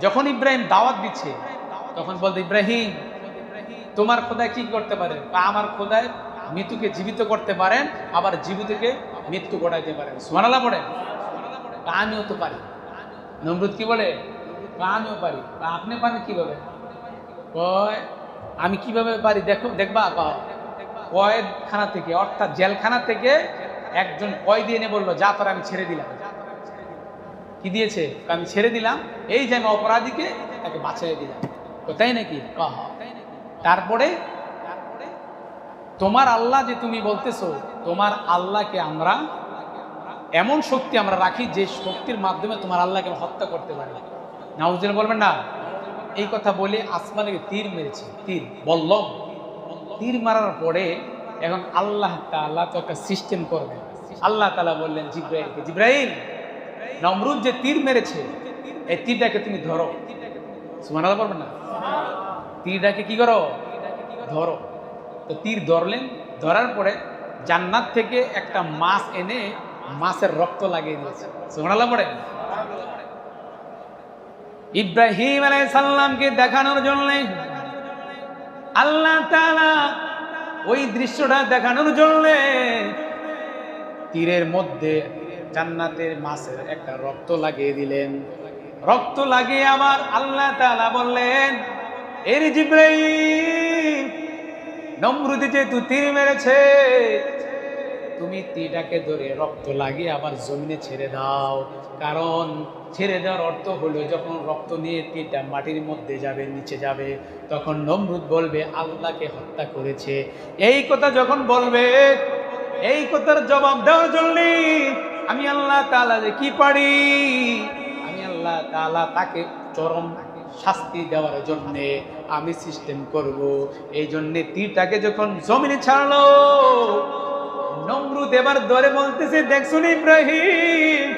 যখন ইব্রাহিম দাওয়াত দিচ্ছে তখন বলতে ইব্রাহিম তোমার খোদায় কি করতে পারেন? বা আমার খোদায় মৃত্যুকে জীবিত করতে পারেন আবার জীবিতকে মৃত্যু ঘটাইতে পারেন। সোনালা পড়েন আমিও তো পারি। নমরুদ কি বলে? আমিও পারি। আপনি পারেন কীভাবে? কয় আমি কীভাবে পারি? দেখো দেখবা কয়, কয়েদখানা থেকে অর্থাৎ জেলখানা থেকে একজন কয়েদি এনে বলল যা তোর আমি ছেড়ে দিলাম। কি দিয়েছে? আমি ছেড়ে দিলাম। এই যে আমি অপরাধীকে তাকে বাঁচিয়ে দিলাম। তো তাই নাকি? তারপরে তোমার আল্লাহ যে তুমি বলতেছো, তোমার আল্লাহকে আমরা এমন শক্তি আমরা রাখি যে শক্তির মাধ্যমে তোমার আল্লাহকে হত্যা করতে পারি। নাউজিল বলবেন না। এই কথা বলে আসমানে তীর মেরেছে। তীর বল্লম তীর মারার পরে এখন আল্লাহ তাআলা তো একটা সিস্টেম করবে আল্লাহ তালা বললেন, জিব্রাইলকে। জিব্রাইল নমরুদ যে তীর মেরেছে, এই তীরটাকে তুমি ধরো। সুমানাল্লাহ বলবেন না? তীরটাকে কি করো? ধরো। তো তীর ধরলেন, ধরার পরে জান্নাত থেকে একটা মাছ এনে মাছের রক্ত লাগিয়ে দিয়েছে। সুমানাল্লাহ পড়ে ইব্রাহিম আলাইহিস সাল্লামকে দেখানোর জন্য আল্লাহ তাআলা ওই দৃশ্যটা দেখানোর জন্য তীরের মধ্যে জান্নাতের মাছের একটা রক্ত লাগিয়ে দিলেন। রক্ত লাগিয়ে আবার আল্লাহ তালা বললেন, এর নমরুদি যেহেতু তীর মেরেছে, তুমি তীরটাকে ধরে রক্ত লাগিয়ে আবার জমিনে ছেড়ে দাও। কারণ ছেড়ে দেওয়ার অর্থ হলো যখন রক্ত নিয়ে তীরটা মাটির মধ্যে যাবে, নিচে যাবে, তখন নমরুদ বলবে, আল্লাহকে হত্যা করেছে। এই কথা যখন বলবে, এই কথার জবাব দেওয়ার জন্য আমি আল্লাহ তাআলা যে কি পারি? আমি আল্লাহ তাআলা তাকে চরম শাস্তি দেওয়ার জন্য আমি সিস্টেম করব। এই জন্যে তীরটাকে যখন জমিনে ছাড়লো, নমরুদ এবার ধরে বলতেছে, দেখছ না ইব্রাহিম?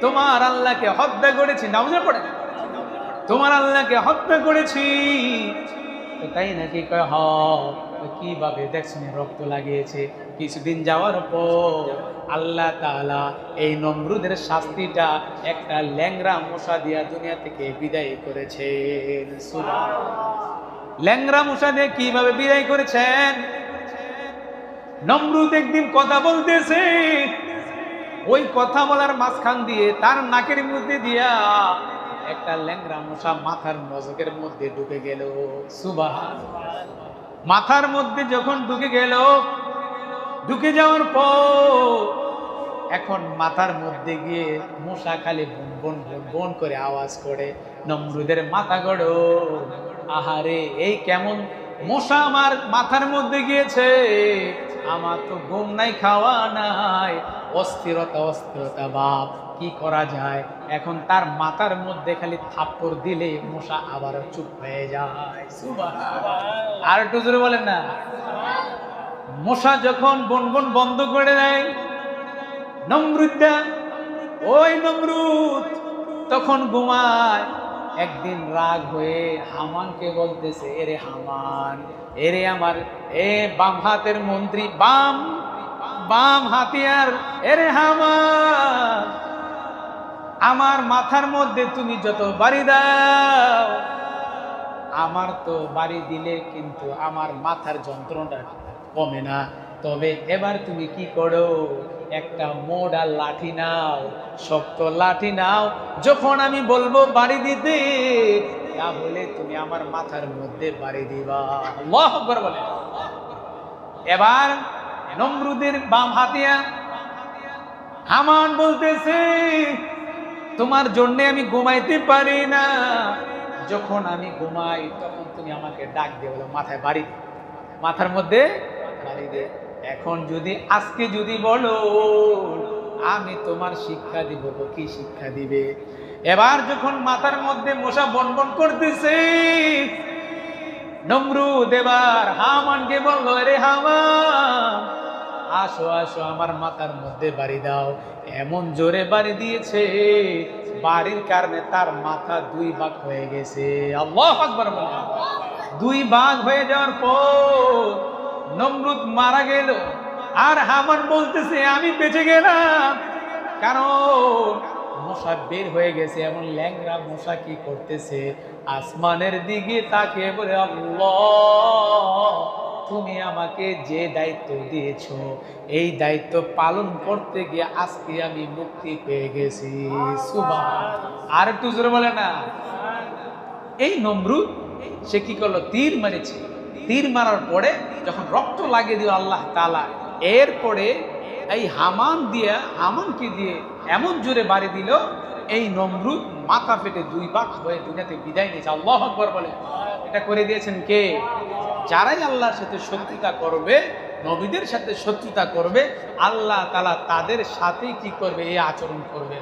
তোমার আল্লাহকে হত্যা করেছি। নামাজে পড়ে তোমার আল্লাহকে হত্যা করেছি। তাই নাকি কয় হ তো কীভাবে দেখছ না রক্ত লাগিয়েছে? কিছুদিন যাওয়ার পর আল্লাহ তাআলা এই নমরুদের শাস্তিটা একটা ল্যাংরা মশা দিয়া দুনিয়া থেকে বিদায় করেছেন। ল্যাংরা মশা দিয়ে কীভাবে বিদায় করেছেন? নমরুদ একদিন কথা বলতেছে, ওই কথা বলার মাঝখান দিয়ে তার নাকের মধ্যে দিয়া একটা ল্যাংরা মশা মাথার মজকের মধ্যে ঢুকে গেল। সুবাহ মাথার মধ্যে যখন ঢুকে গেল, ঢুকে যাওয়ার পর এখন মাথার মধ্যে গিয়ে মশা খালি বন বন করে আওয়াজ করে, নমরুদের মাথা গড়ো। আহারে, এই কেমন মশা আমার মাথার মধ্যে গিয়েছে। আমার তো ঘুম নাই, খাওয়া নাই। অস্থিরতা অস্থিরতা, বাপ। কি করা যায়? এখন তার মাথার মধ্যে খালি থাপ্পড় দিলে মশা আবার চুপ হয়ে যায়। আর একটু জোরে বলেন না। মশা যখন বন বন বন্ধ করে দেয় নমরুদ্দা ওই নমরুদ তখন ঘুমায়। একদিন রাগ হয়ে হামানকে বলতেছে এরে হামান এরে আমার এ বাম হাতের মন্ত্রী বাম বাম হাতিয়ার এরে হামান আমার মাথার মধ্যে তুমি যত বাড়ি দাও, আমার তো বাড়ি দিলে কিন্তু আমার মাথার যন্ত্রণাটা কমে না। তবে এবার তুমি কি করো? একটা মোড়া লাঠি নাও, শক্ত লাঠি নাও। যখন আমি বলব বাড়ি দিতে, তাহলে তুমি আমার মাথার মধ্যে বাড়ি দিবা। আল্লাহু বলে। এবার নমরুদের বাম হাতিয়া হামান বলতেছে তোমার জন্যে আমি ঘুমাইতে পারি না। যখন আমি ঘুমাই, তখন তুমি আমাকে ডাক দিয়ে বলো, মাথায় বাড়ি। মাথার মধ্যে বাড়ি দে। এখন যদি, আজকে যদি বলো, আমি তোমার শিক্ষা দিব তো কি শিক্ষা দিবে? এবার যখন মাথার মধ্যে মশা বনবন করতেছে, নমরুদ দেবার হামানকে বলল রে হামান আসো আসো, আমার মাথার মধ্যে বাড়ি দাও। এমন জোরে বাড়ি দিয়েছে, বাড়ির কারণে তার মাথা দুই ভাগ হয়ে গেছে। আল্লাহ আকবার। দুই ভাগ হয়ে যাওয়ার পর নমরুদ মারা গেল। আর হামান বলতেছে, আমি বেঁচে গেলাম। কারণ মশা বের হয়ে গেছে। এমন ল্যাংরা মশা কি করতেছে? আসমানের দিকে তাকে বলে, আল্লাহ তুমি আমাকে যে দায়িত্ব দিয়েছ, এই দায়িত্ব পালন করতে গিয়ে আজকে আমি মুক্তি পেয়ে গেছি। সুবাহ আর একটু জোরে বলে না। এই নমরুদ, সে কি করল? তীর মেরেছে। তীর মারার পরে যখন রক্ত লাগিয়ে দিল আল্লাহ তালা এরপরে এই হামান দিয়ে, হামানকে দিয়ে এমন জোরে বাড়ি দিল, এই নমরুদ মাথা ফেটে দুই বাক হয়ে দুনিয়াতে বিদায় নিয়েছে। আল্লাহ আকবর বলে। এটা করে দিয়েছেন কে? যারাই আল্লাহর সাথে শত্রুতা করবে, নবীদের সাথে শত্রুতা করবে, আল্লাহ তালা তাদের সাথেই কি করবে, এই আচরণ করবে।